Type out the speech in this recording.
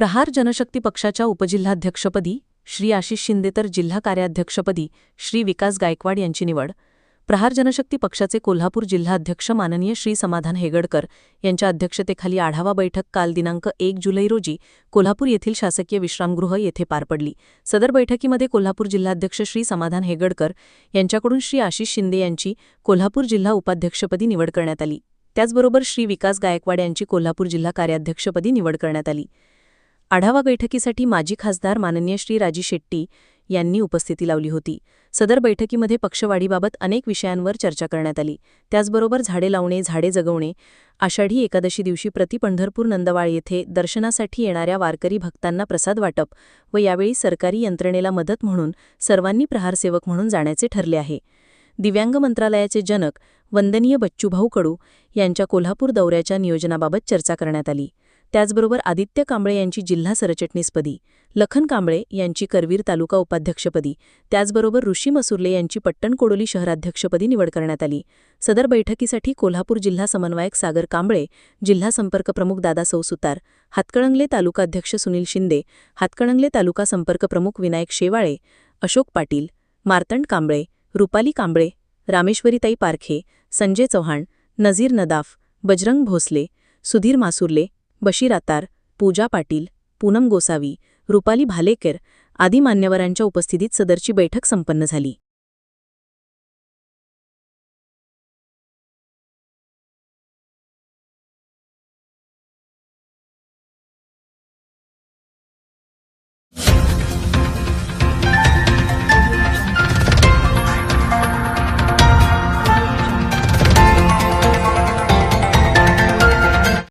प्रहार जनशक्ती पक्षाच्या उपजिल्हाध्यक्षपदी श्री आशिष शिंदे तर जिल्हा कार्याध्यक्षपदी श्री विकास गायकवाड यांची निवड. प्रहार जनशक्ती पक्षाचे कोल्हापूर जिल्हाध्यक्ष माननीय श्री समाधान हेगडकर यांच्या अध्यक्षतेखाली आढावा बैठक काल दिनांक एक जुलै रोजी कोल्हापूर येथील शासकीय विश्रामगृह येथे पार पडली. सदर बैठकीमध्ये कोल्हापूर जिल्हाध्यक्ष श्री समाधान हेगडकर यांच्याकडून श्री आशिष शिंदे यांची कोल्हापूर जिल्हा उपाध्यक्षपदी निवड करण्यात आली. त्याचबरोबर श्री विकास गायकवाड यांची कोल्हापूर जिल्हा कार्याध्यक्षपदी निवड करण्यात आली. आढावा बैठकीसाठी माजी खासदार माननीय श्री राजी शेट्टी यांनी उपस्थिती लावली होती. सदर बैठकीमध्ये पक्षवाढीबाबत अनेक विषयांवर चर्चा करण्यात आली. त्याचबरोबर झाडे लावणे झाडे जगवणे आषाढी एकादशी दिवशी प्रति पंढरपूर नंदवाळ येथे दर्शनासाठी येणाऱ्या वारकरी भक्तांना प्रसाद वाटप व यावेळी सरकारी यंत्रणेला मदत म्हणून सर्वांनी प्रहारसेवक म्हणून जाण्याचे ठरले आहे. दिव्यांग मंत्रालयाचे जनक वंदनीय बच्चूभाऊ कडू यांच्या कोल्हापूर दौऱ्याच्या नियोजनाबाबत चर्चा करण्यात आली. त्याचबरोबर आदित्य कांबळे यांची जिल्हा सरचिटणीसपदी लखन कांबळे यांची करवीर तालुका उपाध्यक्षपदी त्याचबरोबर ऋषी मसुर्ले यांची पट्टणकोडोली शहराध्यक्षपदी निवड करण्यात आली. सदर बैठकीसाठी कोल्हापूर जिल्हा समन्वयक सागर कांबळे जिल्हा संपर्क प्रमुख दादा सौसुतार हातकळंगले तालुकाध्यक्ष सुनील शिंदे हातकळंगले तालुका संपर्क प्रमुख विनायक शेवाळे अशोक पाटील मार्तंड कांबळे रुपाली कांबळे रामेश्वरीताई पारखे संजय चव्हाण नझीर नदाफ बजरंग भोसले सुधीर मासुर्ले बशीर आतार पूजा पाटील पूनम गोसावी रुपाली भालेकर आदी मान्यवरांच्या उपस्थितीत सदरची बैठक संपन्न झाली.